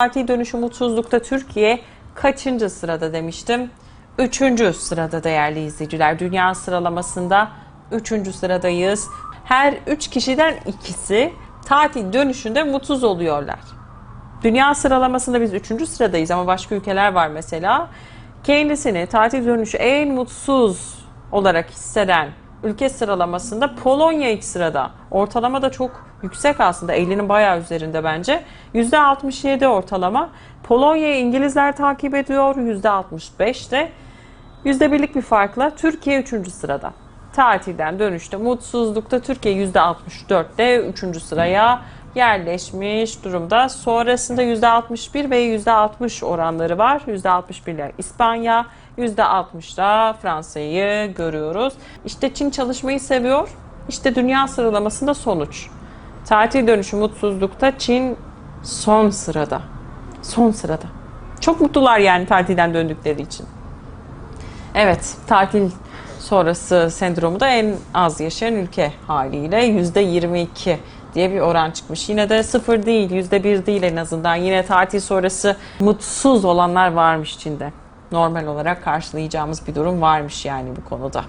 Parti dönüşü mutsuzlukta Türkiye kaçıncı sırada demiştim? Üçüncü sırada değerli izleyiciler. Dünya sıralamasında üçüncü sıradayız. Her üç kişiden ikisi tatil dönüşünde mutsuz oluyorlar. Dünya sıralamasında biz üçüncü sıradayız ama başka ülkeler var mesela. Kendisini tatil dönüşü en mutsuz olarak hisseden ülke sıralamasında Polonya ilk sırada. Ortalama da çok yüksek aslında. 50'nin bayağı üzerinde bence. %67 ortalama. Polonya'yı İngilizler takip ediyor. %65 de. %1'lik bir farkla Türkiye 3. sırada. Tatilden dönüşte mutsuzlukta Türkiye %64'te 3. sıraya yerleşmiş durumda. Sonrasında %61 ve %60 oranları var. %61 ile İspanya, %60'da Fransa'yı görüyoruz. İşte Çin çalışmayı seviyor. İşte dünya sıralamasında sonuç. Tatil dönüşü mutsuzlukta Çin son sırada. Son sırada. Çok mutlular yani tatilden döndükleri için. Evet, tatil sonrası sendromu da en az yaşayan ülke haliyle %22 diye bir oran çıkmış. Yine de sıfır değil, %1 değil en azından. Yine tatil sonrası mutsuz olanlar varmış Çin'de. Normal olarak karşılayacağımız bir durum varmış yani bu konuda.